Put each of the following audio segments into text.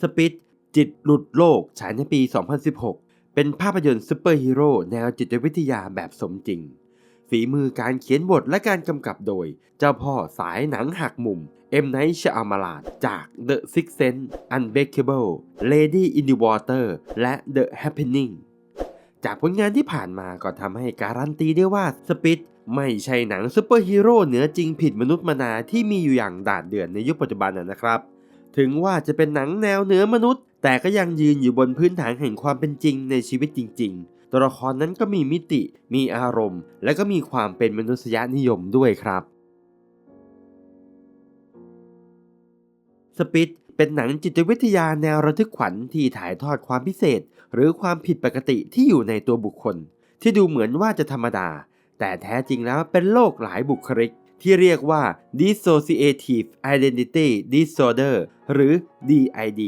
สปิดจิตหลุดโลกฉายในปี 2016 เป็นภาพยนตร์ซูเปอร์ฮีโร่แนวจิตวิทยาแบบสมจริง ฝีมือการเขียนบทและการกำกับโดย เจ้าพ่อสายหนังหักมุม เอ็มไนท์ชอามาลาดจาก The Six Sense Unbreakable Lady in the Water และ The Happening จากผลงานที่ผ่านมาก็ทำให้การันตีได้ว่าสปิดไม่ใช่หนังซูเปอร์ฮีโร่เหนือจริงผิดมนุษย์มนาที่มีอยู่อย่างดาดเดือนในยุคปัจจุบันนะครับ ถึงว่าจะเป็นหนังแนวเหนือมนุษย์ แต่ก็ยังยืนอยู่บนพื้นฐานแห่งความเป็นจริงในชีวิตจริง ๆ ตัวละครนั้นก็มีมิติ มีอารมณ์ และก็มีความเป็นมนุษยนิยมด้วยครับสปิดเป็นหนังจิตวิทยาแนวระทึกขวัญที่ถ่ายทอดความพิเศษ หรือความผิดปกติที่อยู่ในตัวบุคคล ที่ดูเหมือนว่าจะธรรมดา แต่แท้จริงแล้วเป็นโรคหลายบุคลิก ที่เรียกว่า dissociative identity disorder หรือ DID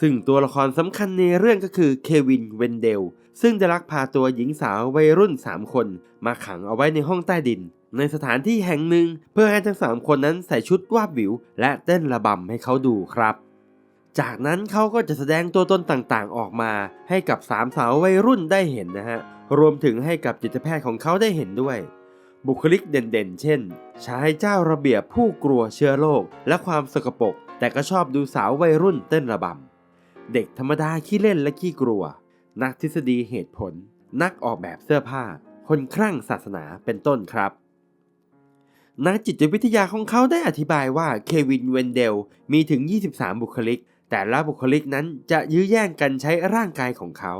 ซึ่งตัวละครสำคัญในเรื่องก็คือเควินเวนเดลซึ่งจะลักพาตัวหญิงสาววัยรุ่น 3 คน มาขังเอาไว้ในห้องใต้ดิน ในสถานที่แห่งหนึ่ง เพื่อให้ทั้ง 3 คนนั้นใส่ชุดวาบวิว และเต้นระบำให้เขาดูครับ จากนั้นเขาก็จะแสดงตัวตนต่างๆ ออกมาให้กับสามสาววัยรุ่นได้เห็นนะฮะ รวมถึงให้กับจิตแพทย์ของเขาได้เห็นด้วย บุคลิกเด่นๆ เช่น ชายเจ้าระเบียบผู้กลัวเชื้อโรคและความสกปรกแต่ก็ชอบดูสาววัยรุ่นเต้นระบำ เด็กธรรมดาขี้เล่นและขี้กลัว นักทฤษฎีเหตุผล นักออกแบบเสื้อผ้า คนคลั่งศาสนาเป็นต้นครับ นักจิตวิทยาของเขาได้อธิบายว่าเควินเวนเดลมีถึง 23 บุคลิก แต่ละบุคลิกนั้นจะยื้อแย่งกันใช้ร่างกายของเขา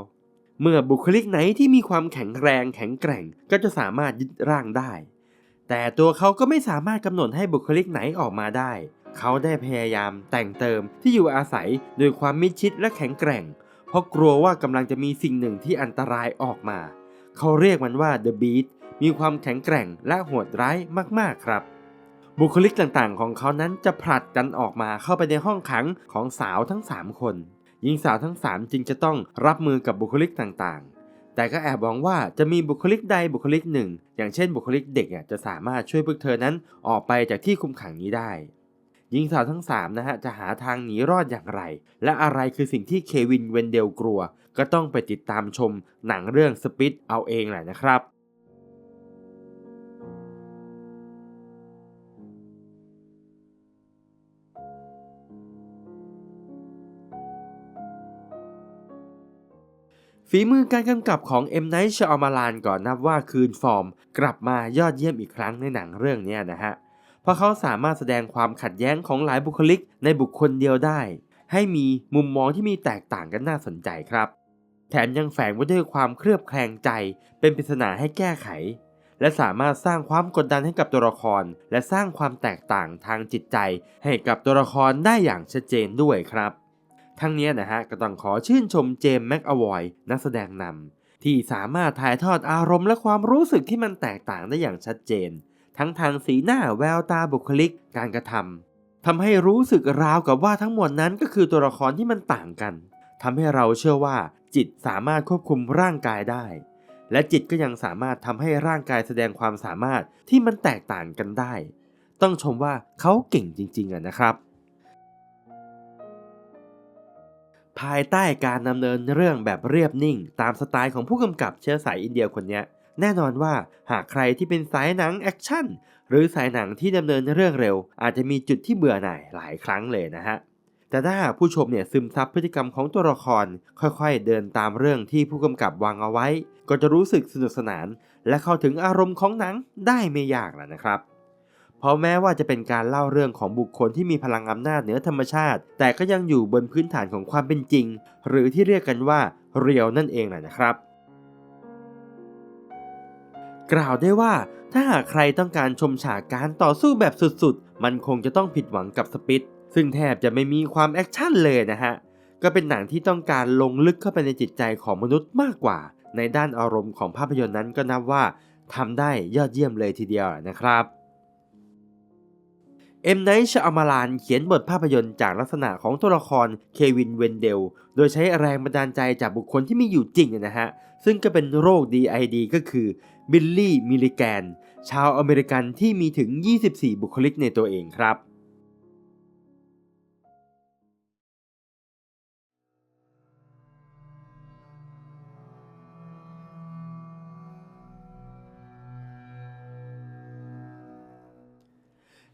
เมื่อบุคลิกไหนที่มีความแข็งแรงแข็งแกร่งก็จะสามารถยึดร่างได้ แต่ตัวเขาก็ไม่สามารถกำหนดให้บุคลิกไหนออกมาได้ เขาได้พยายามแต่งเติมที่อยู่อาศัยโดยความมิดชิดและแข็งแกร่ง เพราะกลัวว่ากำลังจะมีสิ่งหนึ่งที่อันตรายออกมา เขาเรียกมันว่า The Beast มีความแข็งแกร่งและโหดร้ายมากๆครับ บุคลิกต่างๆ ของเขานั้นจะผลัดกันออกมาเข้าไปในห้องขังของสาวทั้ง 3 คน หญิงสาวทั้ง 3 จึงจะต้องรับมือกับบุคลิกต่างๆ แต่ก็แอบหวังว่าจะมีบุคลิกใดบุคลิกหนึ่ง อย่างเช่นบุคลิกเด็กจะสามารถช่วยพวกเธอนั้นออกไปจากที่คุมขังนี้ได้ หญิงสาวทั้ง3นะฮะจะหาทางหนีรอดอย่างไร และอะไรคือสิ่งที่เควินเวนเดลกลัว ก็ต้องไปติดตามชมหนังเรื่องสปิดเอาเองแหละนะครับ ฝีมือการกำกับของเอ็มไนท์ชอมาลานก่อนนับว่าคืนฟอร์ม กลับมายอดเยี่ยมอีกครั้งในหนังเรื่องนี้นะฮะ เพราะเขาสามารถแสดงความขัดแย้งของหลายบุคลิกในบุคคลเดียวได้ ให้มีมุมมองที่มีแตกต่างกันน่าสนใจครับ แถมยังแฝงไว้ด้วยความเครือบแคลงใจ เป็นปริศนาให้แก้ไข และสามารถสร้างความกดดันให้กับตัวละคร และสร้างความแตกต่างทางจิตใจ ให้กับตัวละครได้อย่างชัดเจนด้วยครับ ทั้งนี้นะฮะก็ต้องขอชื่นชมเจมส์แม็กอวอยนักแสดงนำที่สามารถถ่ายทอดอารมณ์และความรู้สึกที่มันแตกต่างได้อย่างชัดเจน ทั้งทางสีหน้าแววตาบุคลิกการกระทำทำให้รู้สึกราวกับว่าทั้งหมดนั้นก็คือตัวละครที่มันต่างกันทำให้เราเชื่อว่าจิตสามารถควบคุมร่างกายได้ และจิตก็ยังสามารถทำให้ร่างกายแสดงความสามารถที่มันแตกต่างกันได้ ต้องชมว่าเขาเก่งจริงๆอะนะครับ ภายใต้การดำเนินเรื่องแบบเรียบนิ่ง ตามสไตล์ของผู้กำกับเชื้อสายอินเดียคนนี้แน่นอนว่าหากใครที่เป็นสายหนังแอคชั่นหรือสายหนังที่ดำเนินเรื่องเร็ว อาจจะมีจุดที่เบื่อหน่ายหลายครั้งเลยนะฮะแต่ถ้าหากผู้ชมเนี่ยซึมซับพฤติกรรมของตัวละคร ค่อยๆ เดินตามเรื่องที่ผู้กำกับวางเอาไว้ ก็จะรู้สึกสนุกสนาน และเข้าถึงอารมณ์ของหนังได้ไม่ยากแล้วนะครับ ราะแม้ว่าจะเป็นการเล่าเรื่องของบุคคลที่มีพลังอำนาจเหนือธรรมชาติ แต่ก็ยังอยู่บนพื้นฐานของความเป็นจริง หรือที่เรียกกันว่าเรียวนั่นเองแหละนะครับ กล่าวได้ว่าถ้าหากใครต้องการชมฉากการต่อสู้แบบสุดๆ มันคงจะต้องผิดหวังกับสปิดซึ่งแทบจะไม่มีความแอคชั่นเลยนะฮะ ก็เป็นหนังที่ต้องการลงลึกเข้าไปในจิตใจของมนุษย์มากกว่า ในด้านอารมณ์ของภาพยนตร์นั้นก็นับว่าทำได้ยอดเยี่ยมเลยทีเดียวนะครับ เอ็มไนท์ชอมาลานเขียนบทภาพยนตร์จากลักษณะของตัวละครเควินเวนเดล โดยใช้แรงบันดาลใจจากบุคคลที่มีอยู่จริงนะฮะ ซึ่งก็เป็นโรค DID ก็คือบิลลี่มิลลิแกน ชาวอเมริกันที่มีถึง 24 บุคลิกในตัวเองครับ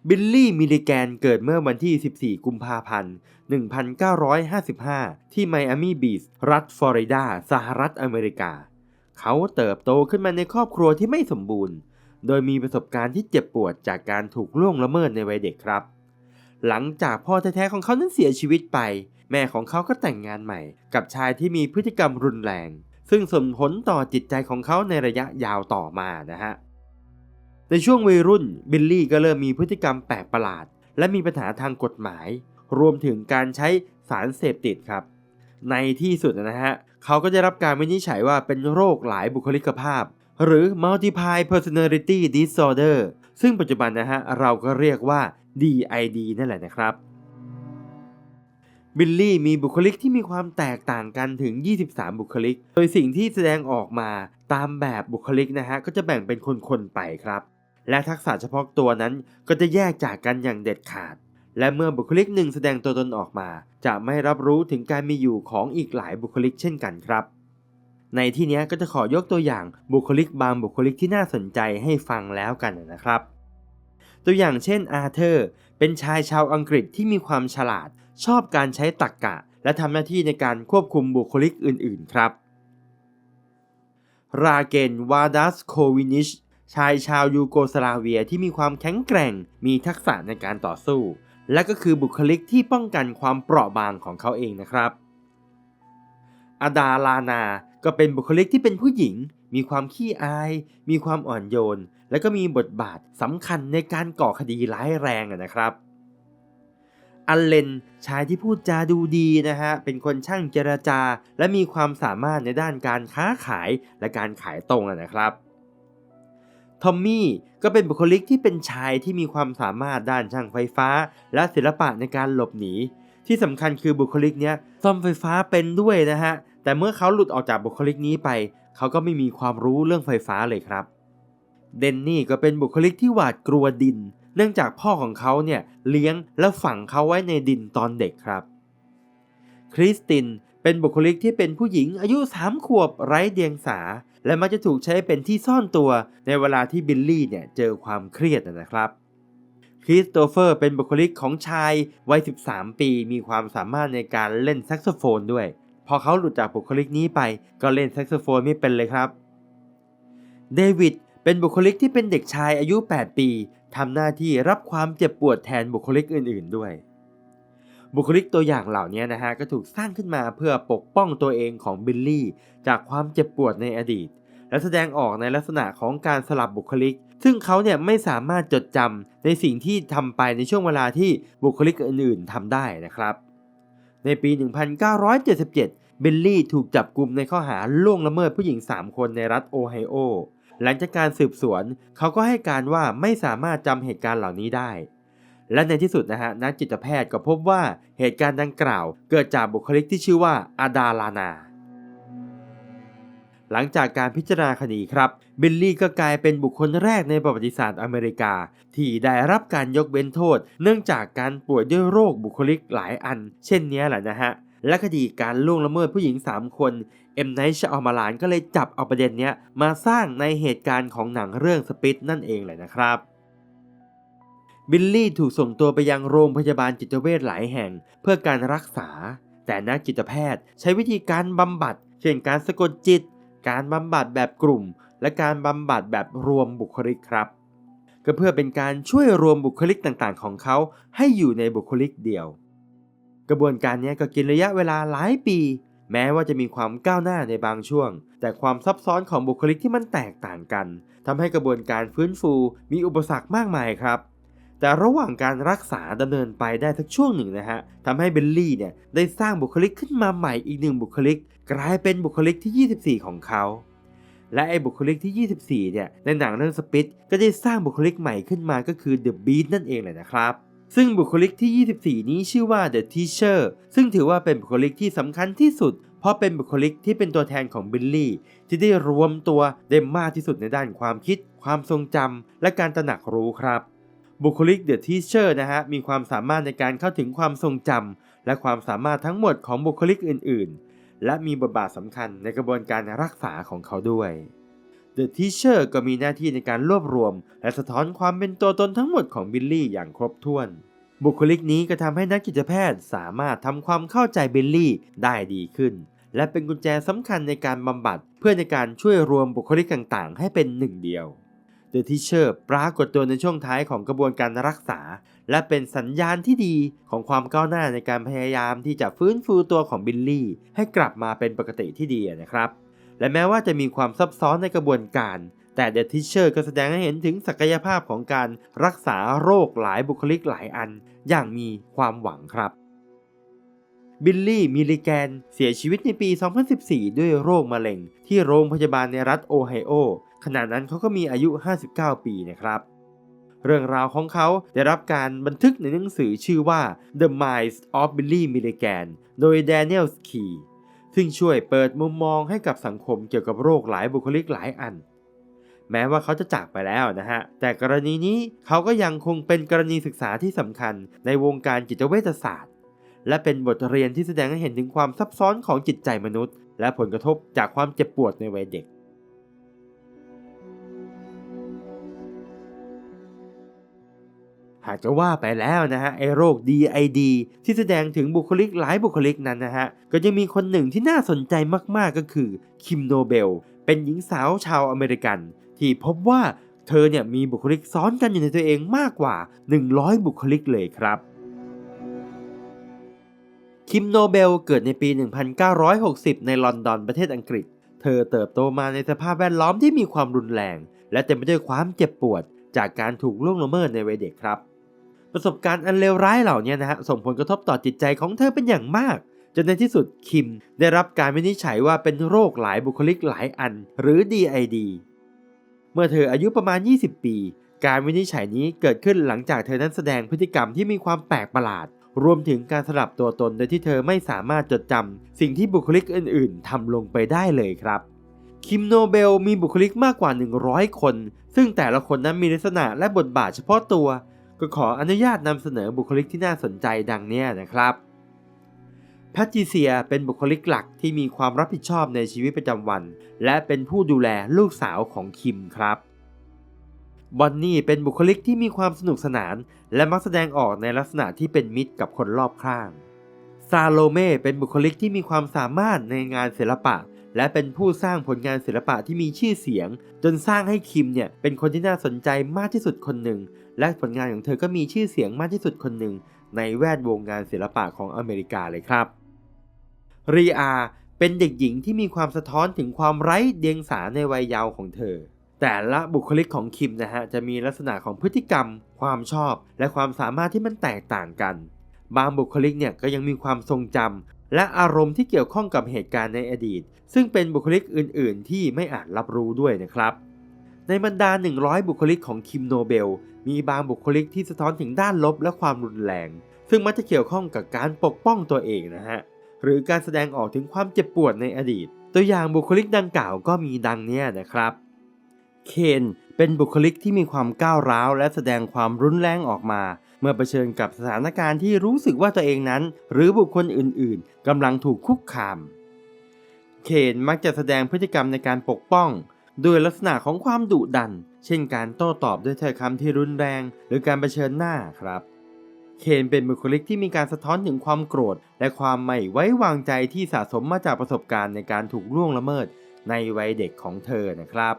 บิลลี่มิลลิแกนเกิดเมื่อวันที่ 14 กุมภาพันธ์ 1955 ที่ไมอามีบีชรัฐฟลอริดา สหรัฐอเมริกา เขาเติบโตขึ้นมาในครอบครัวที่ไม่สมบูรณ์ โดยมีประสบการณ์ที่เจ็บปวดจากการถูกล่วงละเมิดในวัยเด็กครับ หลังจากพ่อแท้ๆของเขานั้นเสียชีวิตไป แม่ของเขาก็แต่งงานใหม่ กับชายที่มีพฤติกรรมรุนแรง ซึ่งส่งผลต่อจิตใจของเขาในระยะยาวต่อมานะฮะ ในช่วงวัยรุ่นบิลลี่ก็เริ่มมีพฤติกรรมแปลกประหลาด และมีปัญหาทางกฎหมาย รวมถึงการใช้สารเสพติดครับ ในที่สุดนะฮะเขาก็ได้รับการวินิจฉัยว่าเป็นโรคหลายบุคลิกภาพ หรือ multiple personality disorder ซึ่งปัจจุบันนะฮะเราก็เรียกว่า DID นั่นแหละนะครับบิลลี่มีบุคลิกที่มีความแตกต่างกันถึง 23 บุคลิก โดยสิ่งที่แสดงออกมาตามแบบบุคลิกนะฮะก็จะแบ่งเป็นคนๆไปครับ และทักษะเฉพาะตัวนั้นก็จะแยกจากกันอย่างเด็ดขาด และเมื่อบุคลิกหนึ่งแสดงตัวตนออกมา จะไม่รับรู้ถึงการมีอยู่ของอีกหลายบุคลิกเช่นกันครับ ในที่นี้ก็จะขอยกตัวอย่างบุคลิกบางบุคลิกที่น่าสนใจให้ฟังแล้วกันนะครับ ตัวอย่างเช่นอาเธอร์เป็นชายชาวอังกฤษที่มีความฉลาด ชอบการใช้ตรรกกะ และทำหน้าที่ในการควบคุมบุคลิกอื่น ๆ ครับ ราเกนวาดัสโควินิช ชายชาวยูโกสลาเวียที่มีความแข็งแกร่ง มีทักษะในการต่อสู้ และก็คือบุคลิกที่ป้องกันความเปราะบางของเขาเองนะครับอดาลานา ก็เป็นบุคลิกที่เป็นผู้หญิง มีความขี้อาย มีความอ่อนโยน และก็มีบทบาทสำคัญในการก่อคดีร้ายแรงนะครับอัลเลนชายที่พูดจาดูดีนะฮะ เป็นคนช่างเจรจา และมีความสามารถในด้านการค้าขายและการขายตรงนะครับ ทอมมี่ก็เป็นบุคลิกที่เป็นชายที่มีความสามารถด้านช่างไฟฟ้า และศิลปะในการหลบหนี ที่สำคัญคือบุคลิกเนี้ยซ่อมไฟฟ้าเป็นด้วยนะฮะ แต่เมื่อเขาหลุดออกจากบุคลิกนี้ไป เขาก็ไม่มีความรู้เรื่องไฟฟ้าเลยครับ เดนนี่ก็เป็นบุคลิกที่หวาดกลัวดิน เนื่องจากพ่อของเขาเนี่ยเลี้ยงและฝังเขาไว้ในดินตอนเด็กครับ คริสตินเป็นบุคลิกที่เป็นผู้หญิงอายุ3ขวบไร้เดียงสา และมักจะถูกใช้เป็นที่ซ่อนตัวในเวลาที่บิลลี่เนี่ยเจอความเครียดนะครับคริสโตเฟอร์เป็นบุคลิกของชายวัย 13 ปี มีความสามารถในการเล่นแซกโซโฟนด้วย พอเขาหลุดจากบุคลิกนี้ไปก็เล่นแซกโซโฟนไม่เป็นเลยครับ เดวิดเป็นบุคลิกที่เป็นเด็กชายอายุ 8 ปีทำหน้าที่รับความเจ็บปวดแทนบุคลิกอื่น ๆ ด้วย บุคลิกตัวอย่างเหล่านี้นะฮะก็ถูกสร้างขึ้นมาเพื่อปกป้องตัวเองของบิลลี่จากความเจ็บปวดในอดีต และแสดงออกในลักษณะของการสลับบุคลิก ซึ่งเขาเนี่ยไม่สามารถจดจำในสิ่งที่ทำไปในช่วงเวลาที่บุคลิกอื่นๆทำได้นะครับ ในปี 1977 เบลลี่ถูกจับกลุ่มในข้อหาล่วงละเมิดผู้หญิง 3 คนในรัฐโอไฮโอ หลังจากการสืบสวน เขาก็ให้การว่าไม่สามารถจำเหตุการณ์เหล่านี้ได้และในที่สุดนะฮะนักจิตแพทย์ก็พบว่าเหตุการณ์ดังกล่าว เกิดจากบุคลิกที่ชื่อว่าอาดาลานา หลังจากการพิจารณาคดีครับ บิลลี่ก็กลายเป็นบุคคลแรกในประวัติศาสตร์อเมริกา ที่ได้รับการยกเว้นโทษ เนื่องจากการป่วยด้วยโรคบุคลิกหลายอัน เช่นนี้แหละนะฮะและคดีการล่วงละเมิดผู้หญิง 3 คนเอ็มไนท์ชาอมาลานก็เลยจับเอาประเด็นนี้มาสร้างในเหตุการณ์ของหนังเรื่องสปิทนั่นเองแหละนะครับบิลลี่ถูกส่งตัวไปยังโรงพยาบาลจิตเวชหลายแห่ง เพื่อการรักษา แต่นักจิตแพทย์ใช้วิธีการบำบัด เช่นการสะกดจิต การบำบัดแบบกลุ่ม และการบำบัดแบบรวมบุคลิกครับ ก็เพื่อเป็นการช่วยรวมบุคลิกต่างๆ ของเขาให้อยู่ในบุคลิกเดียว กระบวนการนี้ก็กินระยะเวลาหลายปี แม้ว่าจะมีความก้าวหน้าในบางช่วง แต่ความซับซ้อนของบุคลิกที่มันแตกต่างกันทำให้กระบวนการฟื้นฟูมีอุปสรรคมากมายครับแต่ระหว่างการรักษาดำเนินไปได้สักช่วงหนึ่งนะฮะทำให้เบลลี่เนี่ยได้สร้างบุคลิกขึ้นมาใหม่อีกหนึ่งบุคลิก กลายเป็นบุคลิกที่ 24 ของเขา และไอ้บุคลิกที่ 24 เนี่ย ในหนังเรื่องสปิทก็ได้สร้างบุคลิกใหม่ขึ้นมาก็คือ The Beast นั่นเองแหละนะครับ ซึ่งบุคลิกที่ 24 นี้ชื่อว่า The Teacher ซึ่งถือว่าเป็นบุคลิกที่สำคัญที่สุด เพราะเป็นบุคลิกที่เป็นตัวแทนของบิลลี่ที่ได้รวมตัวได้มากที่สุดในด้านความคิด ความทรงจำและการตระหนักรู้ครับบุคลิก The Teacher นะฮะมีความสามารถในการเข้าถึงความทรงจำและความสามารถทั้งหมดของบุคลิกอื่น และมีบทบาทสำคัญในกระบวนการรักษาของเขาด้วย The Teacher ก็มีหน้าที่ในการรวบรวม และสะท้อนความเป็นตัวตนทั้งหมดของบิลลี่อย่างครบถ้วน บุคลิกนี้ก็ทำให้นักจิตแพทย์สามารถทำความเข้าใจบิลลี่ได้ดีขึ้น และเป็นกุญแจสำคัญในการบำบัดเพื่อในการช่วยรวมบุคลิกต่างๆ ให้เป็นหนึ่งเดียว The Teacher ปรากฏตัวในช่วงท้ายของกระบวนการรักษา และเป็นสัญญาณที่ดีของความก้าวหน้าในการพยายามที่จะฟื้นฟูตัวของบิลลี่ ให้กลับมาเป็นปกติที่ดีนะครับ และแม้ว่าจะมีความซับซ้อนในกระบวนการ แต่ The Teacher ก็แสดงให้เห็นถึงศักยภาพของการรักษาโรคหลายบุคลิกหลายอัน อย่างมีความหวังครับบิลลี่มิลลิแกน เสียชีวิตในปี 2014 ด้วยโรคมะเร็ง ที่โรงพยาบาลในรัฐโอไฮโอ ขณะนั้นเขาก็มีอายุ 59 ปีนะครับ เรื่องราวของเขาได้รับการบันทึกในหนังสือชื่อว่า The Minds of Billy Milligan โดย Daniel Key ซึ่งช่วยเปิดมุมมองให้กับสังคมเกี่ยวกับโรคหลายบุคลิกหลายอัน แม้ว่าเขาจะจากไปแล้วนะฮะ แต่กรณีนี้เขาก็ยังคงเป็นกรณีศึกษาที่สำคัญในวงการจิตเวชศาสตร์ และเป็นบทเรียนที่แสดงให้เห็นถึงความซับซ้อนของจิตใจมนุษย์ และผลกระทบจากความเจ็บปวดในวัยเด็ก หากจะว่าไปแล้วนะฮะไอโรค DID ที่แสดงถึงบุคลิกหลายบุคลิกนั้นนะฮะ ก็ยังมีคนหนึ่งที่น่าสนใจมากๆก็คือคิมโนเบล เป็นหญิงสาวชาวอเมริกัน ที่พบว่าเธอเนี่ยมีบุคลิกซ้อนกันอยู่ในตัวเองมากกว่า 100 บุคลิกเลยครับคิมโนเบลเกิดในปี 1960 ในลอนดอนประเทศอังกฤษ เธอเติบโตมาในสภาพแวดล้อมที่มีความรุนแรง และเต็มไปด้วยความเจ็บปวด จากการถูกล่วงละเมิดในวัยเด็กครับ ประสบการณ์อันเลวร้ายเหล่านี้นะฮะส่งผลกระทบต่อจิตใจของเธอเป็นอย่างมากจนในที่สุดคิมได้รับการวินิจฉัยว่าเป็นโรคหลายบุคลิกหลายอัน หรือ DID เมื่อเธออายุประมาณ 20 ปี การวินิจฉัยนี้เกิดขึ้นหลังจากเธอนั้นแสดงพฤติกรรมที่มีความแปลกประหลาด รวมถึงการสลับตัวตนโดยที่เธอไม่สามารถจดจำสิ่งที่บุคลิกอื่น ๆทำลงไปได้เลยครับคิมโนเบลมีบุคลิกมากกว่า 100 คน ซึ่งแต่ละคนนั้นมีลักษณะและบทบาทเฉพาะตัว ก็ขออนุญาตนำเสนอบุคลิกที่น่าสนใจดังนี้นะครับแพทริเซียเป็นบุคลิกหลักที่มีความรับผิดชอบในชีวิตประจำวัน และเป็นผู้ดูแลลูกสาวของคิมครับบอนนี่เป็นบุคลิกที่มีความสนุกสนาน และมักแสดงออกในลักษณะที่เป็นมิตรกับคนรอบข้างซาโลเม่เป็นบุคลิกที่มีความสามารถในงานศิลปะ และเป็นผู้สร้างผลงานศิลปะที่มีชื่อเสียง จนสร้างให้คิมเนี่ยเป็นคนที่น่าสนใจมากที่สุดคนหนึ่ง และผลงานของเธอก็มีชื่อเสียงมากที่สุดคนหนึ่ง ในแวดวงงานศิลปะของอเมริกาเลยครับรีอาเป็นเด็กหญิงที่มีความสะท้อนถึงความไร้เดียงสาในวัยเยาว์ของเธอ แต่ละบุคลิกของคิมนะฮะจะมีลักษณะของพฤติกรรม ความชอบ และความสามารถที่มันแตกต่างกัน บางบุคลิกเนี่ยก็ยังมีความทรงจำและอารมณ์ที่เกี่ยวข้องกับเหตุการณ์ในอดีต ซึ่งเป็นบุคลิกอื่น ๆ ที่ไม่อาจรับรู้ด้วยนะครับ ในบรรดา 100 บุคลิกของคิมโนเบล มีบางบุคลิกที่สะท้อนถึงด้านลบและความรุนแรง ซึ่งมักจะเกี่ยวข้องกับการปกป้องตัวเองนะฮะ หรือการแสดงออกถึงความเจ็บปวดในอดีต ตัวอย่างบุคลิกดังกล่าวก็มีดังเนี้ยนะครับ เคนเป็นบุคลิกที่มีความก้าวร้าว และแสดงความรุนแรงออกมา เมื่อเผชิญกับสถานการณ์ที่รู้สึกว่าตัวเองนั้น หรือบุคคลอื่น ๆกำลังถูกคุกคาม เคนมักจะแสดงพฤติกรรมในการปกป้องโดยลักษณะของความดุดัน เช่นการโต้ตอบด้วยถ้อยคำที่รุนแรง หรือการเผชิญหน้าครับ เคนเป็นบุคลิกที่มีการสะท้อนถึงความโกรธ และความไม่ไว้วางใจที่สะสมมาจากประสบการณ์ในการถูกล่วงละเมิดในวัยเด็กของเธอนะครับ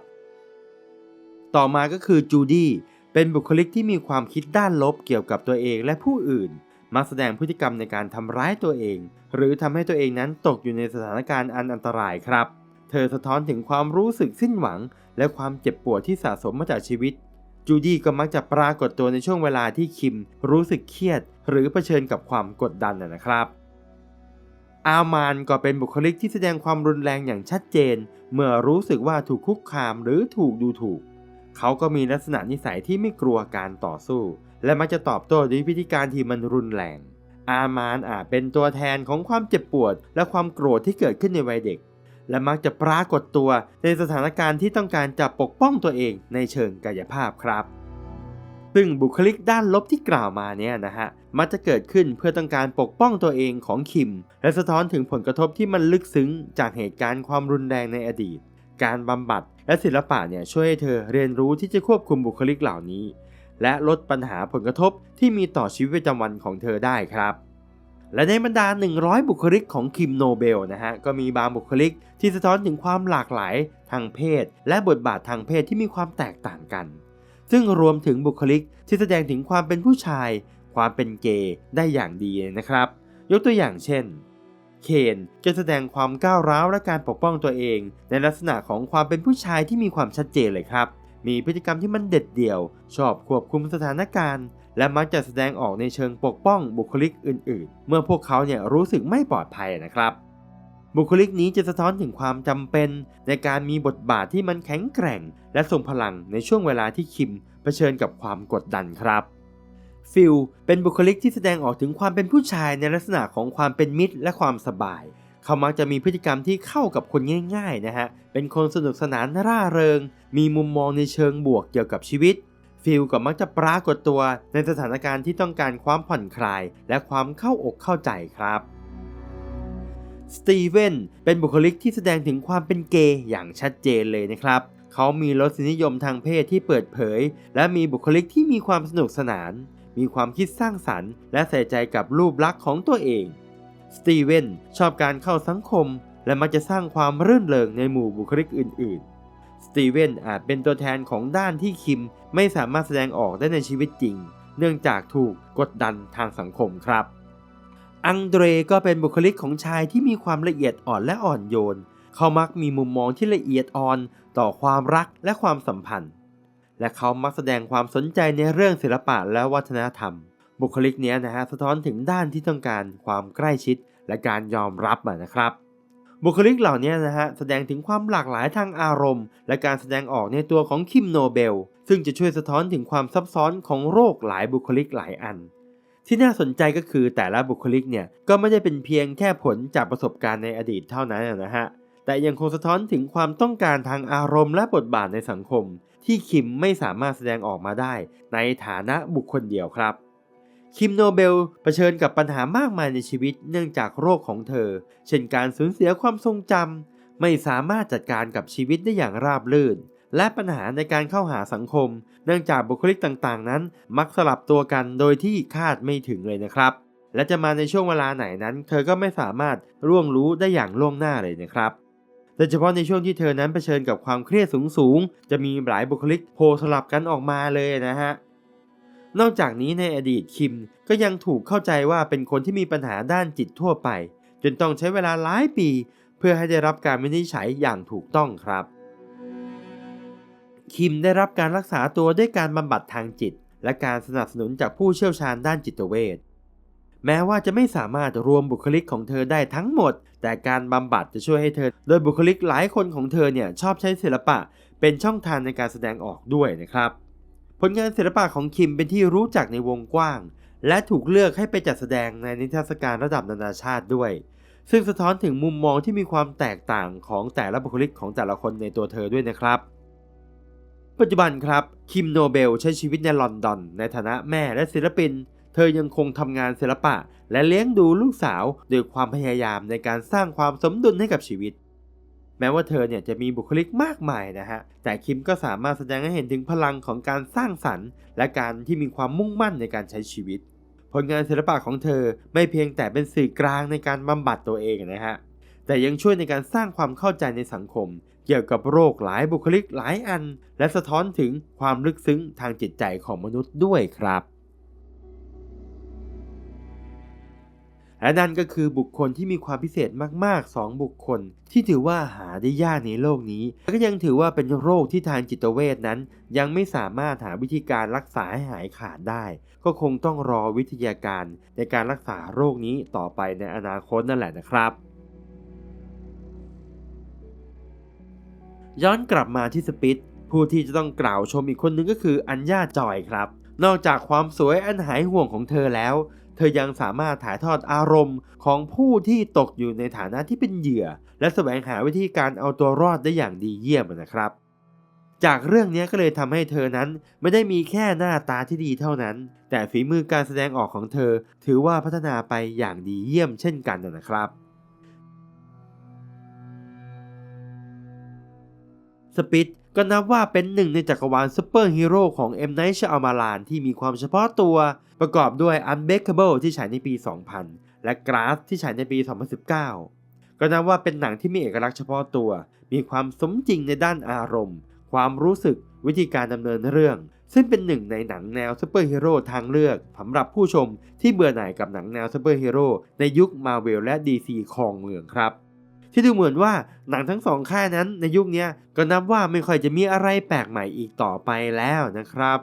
ต่อมาก็คือจูดี้เป็นบุคลิกที่มีความคิดด้านลบเกี่ยวกับตัวเองและผู้อื่น มักแสดงพฤติกรรมในการทำร้ายตัวเอง หรือทำให้ตัวเองนั้นตกอยู่ในสถานการณ์อันอันตรายครับ เธอสะท้อนถึงความรู้สึกสิ้นหวัง และความเจ็บปวดที่สะสมมาจากชีวิต จูดี้ก็มักจะปรากฏตัวในช่วงเวลาที่คิม รู้สึกเครียด หรือเผชิญกับความกดดันนะครับอามานก็เป็นบุคลิกที่แสดงความรุนแรงอย่างชัดเจน เมื่อรู้สึกว่าถูกคุกคามหรือถูกดูถูก เขาก็มีลักษณะนิสัยที่ไม่กลัวการต่อสู้ และมักจะตอบโต้ด้วยวิธีการที่มันรุนแรง อามานอาจเป็นตัวแทนของความเจ็บปวด และความโกรธที่เกิดขึ้นในวัยเด็ก และมักจะปรากฏตัวในสถานการณ์ที่ต้องการจะปกป้องตัวเองในเชิงกายภาพครับ ซึ่งบุคลิกด้านลบที่กล่าวมาเนี่ยนะฮะมันจะเกิดขึ้นเพื่อต้องการปกป้องตัวเองของคิม และสะท้อนถึงผลกระทบที่มันลึกซึ้ง จากเหตุการณ์ความรุนแรงในอดีต การบำบัดและศิลปะเนี่ยช่วยให้เธอเรียนรู้ที่จะควบคุมบุคลิกเหล่านี้ และลดปัญหาผลกระทบที่มีต่อชีวิตประจำวันของเธอได้ครับ และในบรรดา 100 บุคลิกของคิมโนเบลนะฮะก็มีบางบุคลิกที่สะท้อนถึงความหลากหลายทางเพศ และบทบาททางเพศที่มีความแตกต่างกัน ซึ่งรวมถึงบุคลิกที่แสดงถึงความเป็นผู้ชาย ความเป็นเกย์ได้อย่างดีนะครับ ยกตัวอย่างเช่นเคนจะแสดงความก้าวร้าวและการปกป้องตัวเอง ในลักษณะของความเป็นผู้ชายที่มีความชัดเจนเลยครับ มีพฤติกรรมที่มันเด็ดเดี่ยว ชอบควบคุมสถานการณ์ และมักจะแสดงออกในเชิงปกป้องบุคลิกอื่น ๆ เมื่อพวกเขาเนี่ยรู้สึกไม่ปลอดภัยนะครับ บุคลิกนี้จะสะท้อนถึงความจำเป็น ในการมีบทบาทที่มันแข็งแกร่ง และทรงพลังในช่วงเวลาที่คิมเผชิญกับความกดดันครับฟิลเป็นบุคลิกที่แสดงออกถึงความเป็นผู้ชายในลักษณะของความเป็นมิตรและความสบาย เขามักจะมีพฤติกรรมที่เข้ากับคนง่ายๆนะฮะ เป็นคนสนุกสนานร่าเริง มีมุมมองในเชิงบวกเกี่ยวกับชีวิต ฟิลก็มักจะปรากฏตัวในสถานการณ์ที่ต้องการความผ่อนคลาย และความเข้าอกเข้าใจครับ สตีเวนเป็นบุคลิกที่แสดงถึงความเป็นเกย์อย่างชัดเจนเลยนะครับเขามีรสนิยมทางเพศที่เปิดเผย และมีบุคลิกที่มีความสนุกสนาน มีความคิดสร้างสรรค์ และใส่ใจกับรูปลักษณ์ของตัวเอง สตีเวนชอบการเข้าสังคม และมักจะสร้างความรื่นเริงในหมู่บุคลิกอื่นๆ สตีเวนอาจเป็นตัวแทนของด้านที่คิมไม่สามารถแสดงออกได้ในชีวิตจริง เนื่องจากถูกกดดันทางสังคมครับ อังเดรก็เป็นบุคลิกของชายที่มีความละเอียดอ่อนและอ่อนโยน เขามักมีมุมมองที่ละเอียดอ่อนต่อความรักและความสัมพันธ์ และเขามักแสดงความสนใจในเรื่องศิลปะและวัฒนธรรมบุคลิกนี้นะฮะสะท้อนถึงด้านที่ต้องการความใกล้ชิด และการยอมรับนะครับ บุคลิกเหล่านี้นะฮะแสดงถึงความหลากหลายทางอารมณ์ และการแสดงออกในตัวของคิมโนเบล ซึ่งจะช่วยสะท้อนถึงความซับซ้อนของโรคหลายบุคลิกหลายอัน ที่น่าสนใจก็คือแต่ละบุคลิกเนี่ยก็ไม่ได้เป็นเพียงแค่ผลจากประสบการณ์ในอดีตเท่านั้นนะฮะแต่ยังคงสะท้อนถึงความต้องการทางอารมณ์และบทบาทในสังคม ที่คิมไม่สามารถแสดงออกมาได้ ในฐานะบุคคลเดียวครับ คิมโนเบลเผชิญกับปัญหามากมายในชีวิตเนื่องจากโรคของเธอ เช่นการสูญเสียความทรงจำไม่สามารถจัดการกับชีวิตได้อย่างราบรื่น และปัญหาในการเข้าหาสังคม เนื่องจากบุคลิกต่างๆ นั้น มักสลับตัวกันโดยที่คาดไม่ถึงเลยนะครับ และจะมาในช่วงเวลาไหนนั้น เธอก็ไม่สามารถร่วงรู้ได้อย่างล่วงหน้าเลยนะครับโดยเฉพาะในช่วงที่เธอนั้นเผชิญกับความเครียดสูงๆ จะมีหลายบุคลิกโผล่สลับกันออกมาเลยนะฮะ นอกจากนี้ในอดีตคิมก็ยังถูกเข้าใจว่าเป็นคนที่มีปัญหาด้านจิตทั่วไป จนต้องใช้เวลาหลายปี เพื่อให้ได้รับการวินิจฉัยอย่างถูกต้องครับ คิมได้รับการรักษาตัวด้วยการบำบัดทางจิต และการสนับสนุนจากผู้เชี่ยวชาญด้านจิตเวชแม้ว่าจะไม่สามารถรวมบุคลิกของเธอได้ทั้งหมด แต่การบำบัดจะช่วยให้เธอ โดยบุคลิกหลายคนของเธอเนี่ยชอบใช้ศิลปะ เป็นช่องทางในการแสดงออกด้วยนะครับ ผลงานศิลปะของคิมเป็นที่รู้จักในวงกว้าง และถูกเลือกให้ไปจัดแสดงในนิทรรศการระดับนานาชาติด้วย ซึ่งสะท้อนถึงมุมมองที่มีความแตกต่างของแต่ละบุคลิกของแต่ละคนในตัวเธอด้วยนะครับ ปัจจุบันครับคิมโนเบลใช้ชีวิตในลอนดอน ในฐานะแม่และศิลปิน เธอยังคงทำงานศิลปะ และเลี้ยงดูลูกสาวด้วยความพยายามในการสร้างความสมดุลให้กับชีวิต ม้ว่าเธอเนี่ยจะมีบุคลิกมากมายนะฮะ แต่คิมก็สามารถแสดงให้เห็นถึงพลังของการสร้างสรรค์ และการที่มีความมุ่งมั่นในการใช้ชีวิต ผลงานศิลปะของเธอไม่เพียงแต่เป็นสื่อกลางในการบำบัดตัวเองนะฮะ แต่ยังช่วยในการสร้างความเข้าใจในสังคม เกี่ยวกับโรคหลายบุคลิกหลายอัน และสะท้อนถึงความลึกซึ้งทางจิตใจของมนุษย์ด้วยครับ และนั่นก็คือบุคคลที่มีความพิเศษมากๆ 2 บุคคล ที่ถือว่าหาได้ยากในโลกนี้และก็ยังถือว่าเป็นโรคที่ทางจิตเวชนั้น ยังไม่สามารถหาวิธีการรักษาให้หายขาดได้ ก็คงต้องรอวิทยาการในการรักษาโรคนี้ต่อไปในอนาคตนั่นแหละนะครับย้อนกลับมาที่สปิตผู้ที่จะต้องกล่าวชมอีกคนนึงก็คืออัญญาจอยครับ นอกจากความสวยอันหายห่วงของเธอแล้ว เธอยังสามารถถ่ายทอดอารมณ์ของผู้ที่ตกอยู่ในฐานะที่เป็นเหยื่อ และแสวงหาวิธีการเอาตัวรอดได้อย่างดีเยี่ยมนะครับ จากเรื่องนี้ก็เลยทำให้เธอนั้นไม่ได้มีแค่หน้าตาที่ดีเท่านั้น แต่ฝีมือการแสดงออกของเธอ ถือว่าพัฒนาไปอย่างดีเยี่ยมเช่นกันนะครับสปิด ก็นับว่าเป็นหนึ่งในจักรวาลซูเปอร์ฮีโร่ของ M. Night Shyamalan ที่มีความเฉพาะตัว ประกอบด้วย Unbreakable ที่ฉายในปี 2000 และ Glass ที่ฉายในปี 2019 ก็นับว่าเป็นหนังที่มีเอกลักษณ์เฉพาะตัว มีความสมจริงในด้านอารมณ์ ความรู้สึกวิธีการดำเนินเรื่อง ซึ่งเป็นหนึ่งในหนังแนวซูเปอร์ฮีโร่ทางเลือกสำหรับผู้ชมที่เบื่อหน่ายกับหนังแนวซูเปอร์ฮีโร่ในยุคมาเวลและ DC ครองเมืองครับ ที่ดูเหมือนว่าหนังทั้งสองค่ายนั้นในยุคนี้ก็นับว่าไม่ค่อยจะมีอะไรแปลกใหม่อีกต่อไปแล้วนะครับ